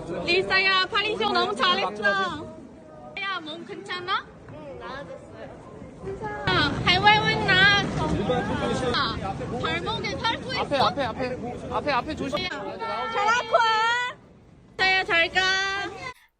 리사야 파리쇼 너무 잘했어. 야, 몸 괜찮아? 응, 나아졌어요. 아, 할머니 나. 아, 발목에 탈수 있어? 앞에 앞에 앞에 앞에 앞에 조심. 잘하고 리사야 잘 가.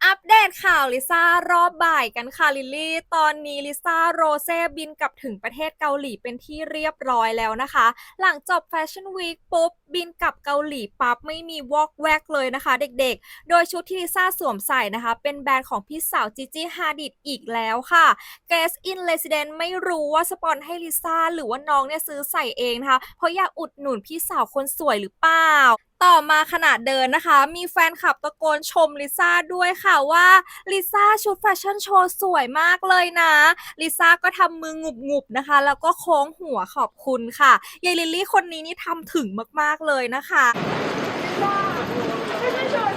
อัปเดตข่าวลิซ่ารอบบ่ายกันค่ะลิลลี่ ตอนนี้ลิซ่าโรเซ่บินกลับถึงประเทศเกาหลีเป็นที่เรียบร้อยแล้วนะคะ หลังจบแฟชั่นวีคปุ๊บ บินกลับเกาหลีปั๊บไม่มีวอกแวกเลยนะคะ เด็กๆ โดยชุดที่ลิซ่าสวมใส่นะคะ เป็นแบรนด์ของพี่สาวจิจี้ฮาดิดอีกแล้วค่ะ Guest in Resident ไม่รู้ว่าสปอนให้ลิซ่าหรือว่าน้องเนี่ยซื้อใส่เองนะคะ เพราะอยากอุดหนุนพี่สาวคนสวยหรือเปล่า ต่อมาขณะเดินนะคะ มีแฟนคลับตะโกนชมลิซ่าด้วยค่ะว่าลิซ่าชุดแฟชั่นโชว์สวยมากเลยนะลิซ่าก็ทำมืองุบๆนะคะ แล้วก็โค้งหัวขอบคุณค่ะยายลิลลี่คนนี้นี่ทำถึงมากๆเลยนะคะอะขอ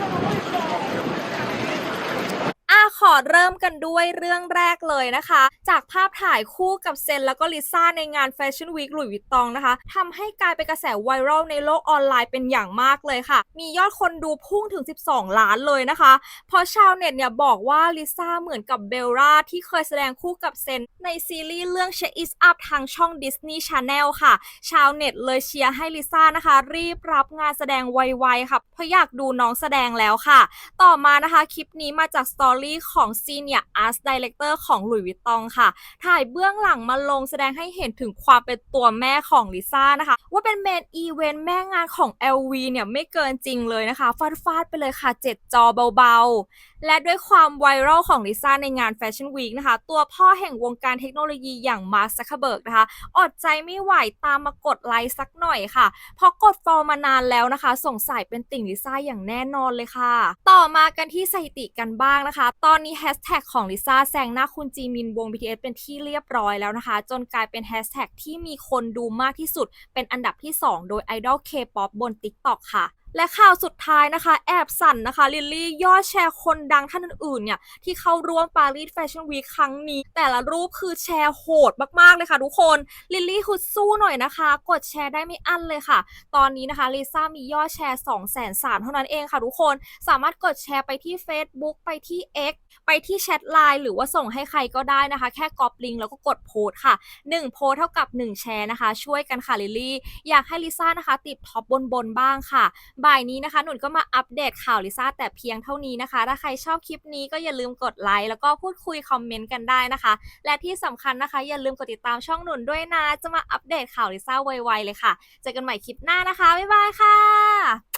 เริ่มกันด้วยเรื่องแรกเลยนะคะ จากภาพถ่ายคู่กับเซนแล้วก็ลิซ่าในงานแฟชั่นวีคหลุยส์วิตตองนะคะทำให้กลายเป็นกระแสไวรัลในโลกออนไลน์เป็นอย่างมากเลยค่ะ มียอดคนดูพุ่งถึง 12 ล้านเลยนะคะเพราะชาวเน็ตเนี่ยบอกว่าลิซ่าเหมือนกับเบลล่าที่เคยแสดงคู่กับเซนในซีรีส์เรื่อง Shake It Up ทางช่อง Disney Channel ค่ะ ชาวเน็ตเลยเชียร์ให้ลิซ่านะคะ รีบรับงานแสดงไวๆค่ะเพราะอยากดูน้องแสดงแล้วค่ะ ต่อมานะคะคลิปนี้มาจากสตอรี่ของซีเนียอาร์ตดีเลกเตอร์ของหลุยวิตตองค่ะ ถ่ายเบื้องหลังมาลงแสดงให้เห็นถึงความเป็นตัวแม่ของลิซ่านะคะ ว่าเป็นเมนอีเวนต์แม่งานของ LV เนี่ยไม่เกินจริงเลยนะคะฟาดฟาดๆไปเลยค่ะ 7 จอเบาๆ และด้วยความไวรัลของลิซ่าในงานแฟชั่นวีคนะคะ ตัวพ่อแห่งวงการเทคโนโลยีอย่างมาร์คซักเคเบิร์กนะคะ อดใจไม่ไหวตามมากดไลค์สักหน่อยค่ะ เพราะกดฟอลมานานแล้วนะคะสงสัยเป็นติ่งลิซ่าอย่างแน่นอนเลยค่ะ ต่อมากันที่สถิติกันบ้างนะคะ ตอนนี้แฮชแท็กของลิซ่าแซงหน้าคุณจีมินวง BTS เป็นที่เรียบร้อยแล้วนะคะ จนกลายเป็นแฮชแท็กที่มีคนดูมากที่สุด เป็นอันดับที่ 2 โดยไอดอลเคป๊อปบน TikTok ค่ะ และข่าวสุดท้ายนะคะ แอบสั่นนะคะ ลิลลี่ยอดแชร์คนดังท่านอื่นๆเนี่ย ที่เข้าร่วมปารีสแฟชั่นวีคครั้งนี้ แต่ละรูปคือแชร์โหดมากๆเลยค่ะทุกคน ลิลลี่คุณสู้หน่อยนะคะ กดแชร์ได้ไม่อั้นเลยค่ะ ตอนนี้นะคะลิซ่ามียอดแชร์2 3 0 0 0 0เท่านั้นเองค่ะทุกคน สามารถกดแชร์ไปที่ Facebook ไปที่ X ไปที่แชทไลน์หรือว่าส่งให้ใครก็ได้นะคะ แค่ก๊อปลิงก์แล้วก็กดโพสค่ะ 1 โพสเท่ากับ 1 แชร์นะคะ ช่วยกันค่ะลิลลี่ อยากให้ลิซ่านะคะติดท็อปบนๆบ้างค่ะบ่ายนี้นะคะหนุนก็มาอัปเดตข่าวลิซ่าแต่เพียงเท่านี้นะคะ ถ้าใครชอบคลิปนี้ก็อย่าลืมกดไลค์แล้วก็พูดคุยคอมเมนต์กันได้นะคะ และที่สำคัญนะคะอย่าลืมกดติดตามช่องหนุนด้วยนะ จะมาอัปเดตข่าวลิซ่าไวๆเลยค่ะ เจอกันใหม่คลิปหน้านะคะ บ๊ายบายค่ะ